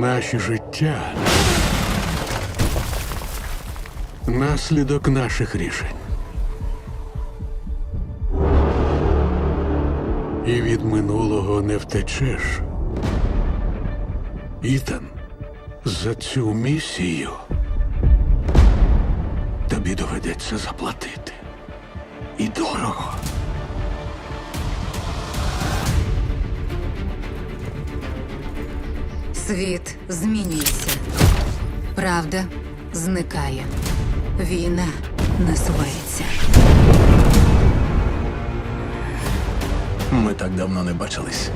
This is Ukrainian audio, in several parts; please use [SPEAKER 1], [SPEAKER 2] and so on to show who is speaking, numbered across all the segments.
[SPEAKER 1] Наші життя наслідок наших рішень. І від минулого не втечеш. Ітан, за цю місію тобі доведеться заплатити. І дорого.
[SPEAKER 2] Світ змінюється. Правда зникає. Війна насувається.
[SPEAKER 3] Ми так давно не бачились.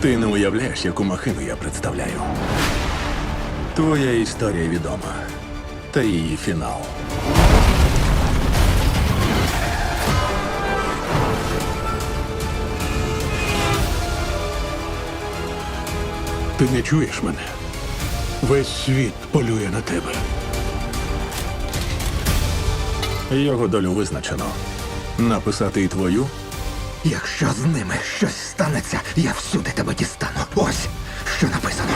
[SPEAKER 3] Ти не уявляєш, яку махину я представляю. Твоя історія відома. Та її фінал.
[SPEAKER 1] Ти не чуєш мене? Весь світ полює на тебе.
[SPEAKER 3] Його долю визначено. Написати і твою?
[SPEAKER 4] Якщо з ними щось станеться, я всюди тебе дістану. Ось що написано.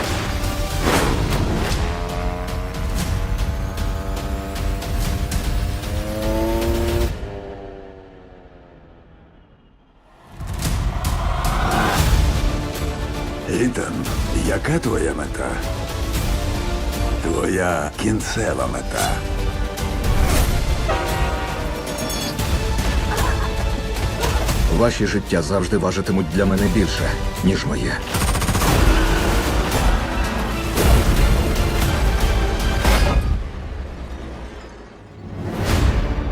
[SPEAKER 5] Ітан, яка твоя мета? Твоя кінцева мета.
[SPEAKER 4] Ваші життя завжди важитимуть для мене більше, ніж моє.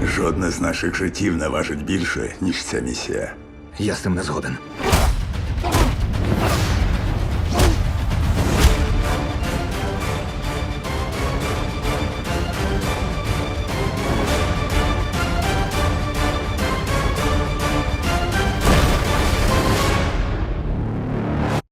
[SPEAKER 5] Жодне з наших життів не важить більше, ніж ця місія.
[SPEAKER 4] Я з цим не згоден.